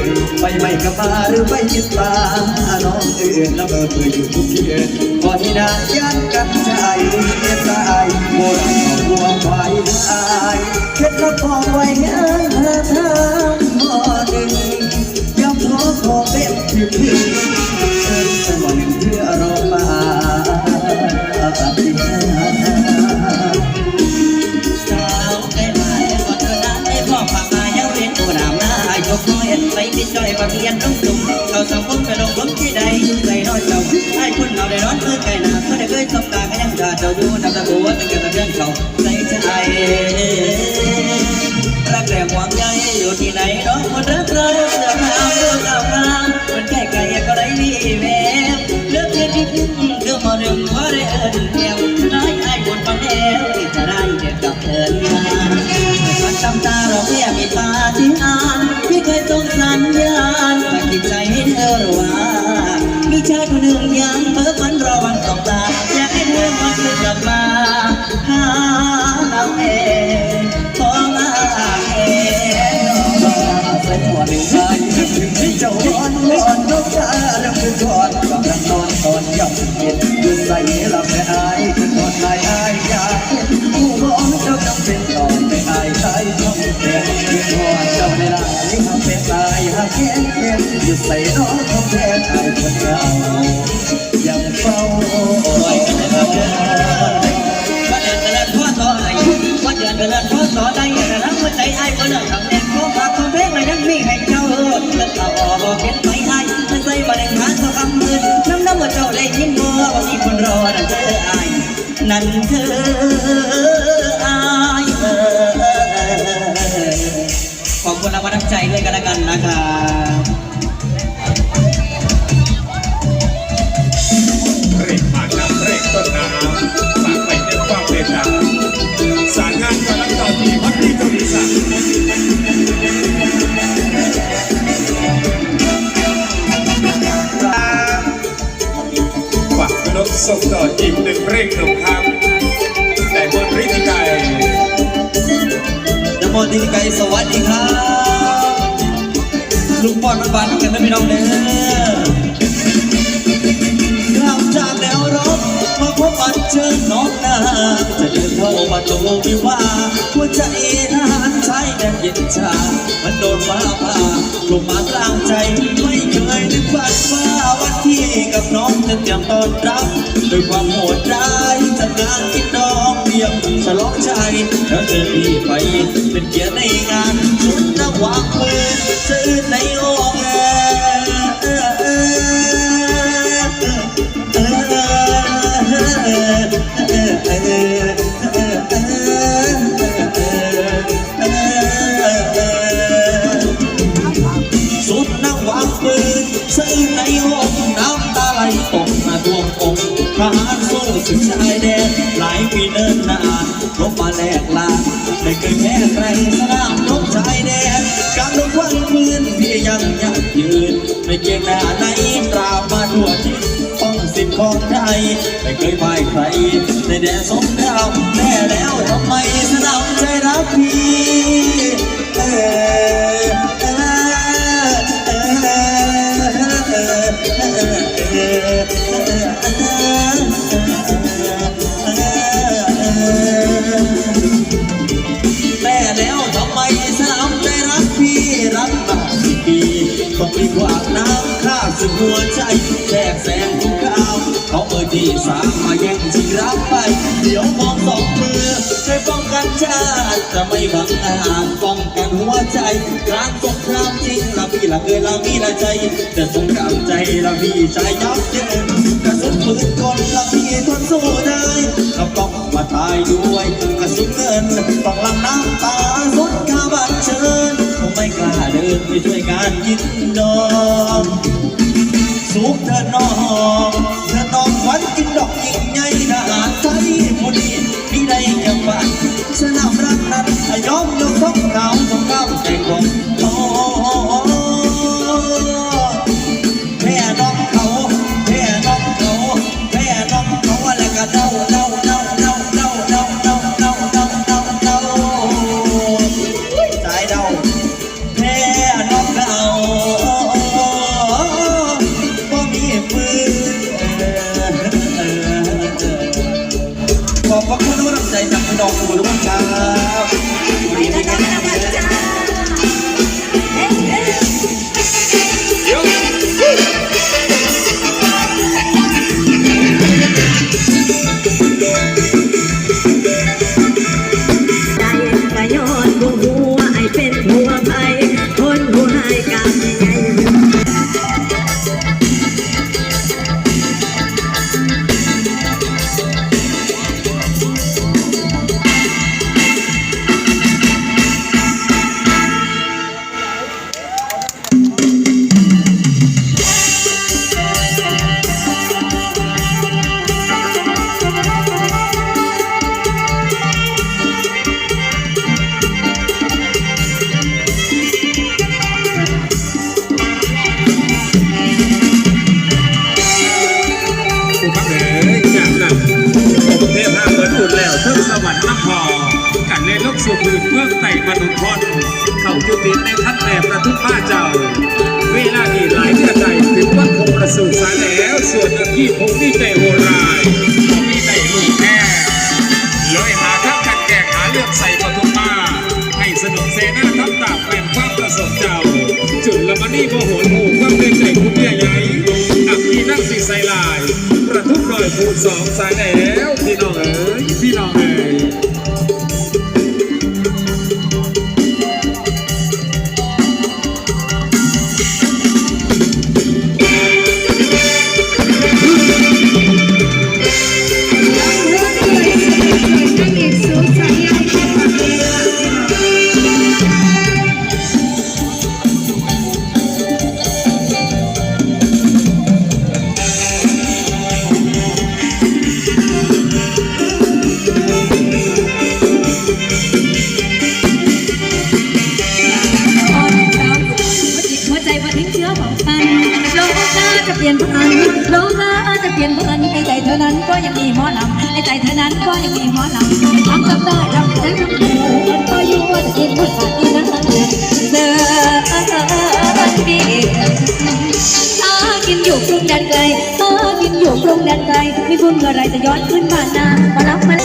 ่นไปไม่กระปาหรือไปยิดตาน้องเอื่นละเมอเพื่ออยู่ทุกที่พอที่นายันกันใจเอ็ดตายโบราณของวัวควายอายเคล็ดลับของไว้เนื้อทางหม้อหนึ่งยำพอขอเป็นที่พี่ No. ย่ำเย็นยืนใส่หลับไม่อายคือกอดนายอายอยากเห็นผู้บองเจ้าจำเป็นตอนไม่อายใจต้องเด็กยืนกอดเจ้าไม่ลายิ่งทำเป็นตายหากแค่เห็นอยู่ใส่น้องทำแทนอายคนเก่า รอนั่นเธออายนั่นเธออายเออขอบคุณรางวัลน้ำใจด้วยกันแล้วกันนะครับ ส่งต่ออีกหนึ่งเพลงหนึ่งคำแต่บนริธิไกนโมติไกรสวัสดีครับ ลุงปอนมันบานกันนะพี่น้องเด้อ เชิญน้องนาจะเดินเข้ามาตูวิวาหัวใจทหารชายแดนเย็นชา มันโดนฟ้าผ่าลงมากลางใจไม่เคยนึกฝันว่าวันที่กับน้องจะเตรียมต้อนรับด้วยความโหดร้ายจัดงานกินน้องเพียงฉลองใจแล้วเจอพี่ไปเป็นเกียรติ ถึงชายแดนหลายปีเนินนานรบมาแลกลานไม่เคยแพ้ใครสนามลบชายแดนกลางดงควันมืนพี่ยังยัดยืนไม่เกียงหน้าไหนตราบมาทั่วทิศต้องสิทธิ์ของไทยไม่เคยพ่ายใครในแดนสงคราม ชาติจะไม่บังอาจป้องกันหัวใจกลางสงครามจริงละพี่ละเอยละมีละใจ จะสงครามใจละพี่ใจยับเยินกระสุนปืนคนละพี่ทนสู้ได้เราต้องมาตายด้วยกระสุนเงินต้องลังน้ำ Não, não, não. บูรณ์แล้วเทิงสวรรค์นครกันเลยลกสู่พื้นเมืองไต่มนุษย์พรเข้าจุติในทัดแหนประทุมบ้าเจ้า เวลานี้หลายเดือนใดถึงวันคงประสูติสารแล้ว ส่วนอันที่คงมีแต่โหรายมีแต่ลูกแค่เลยหาทางกันแก้หาเรื่องใส่ปทุมมา ให้สนุกเสนาทับตาเป็นความประสบเจ้า จุดละมันนี่โมโหหมู่ความเป็นใจคุณเมียใหญ่อักขีนั่งสีใส่ลาย ประทุมลอยคูณสองสายแล้วพี่น้อง เเปลี่ยนพันโลกาจะเปลี่ยนพันในใจเธอนั้นก็ยังมีหมอลำในใจเธอนั้นก็ยังมีหมอลำทำกับได้รับแต่ทำหูมันก็อยู่ว่าจะกินผู้ชายที่นั้นเดินดีหากินอยู่กรุงแดนไกลหากินอยู่กรุงแดนไกลมีบุญเมื่อไรจะย้อนขึ้นบ้านนามารับมา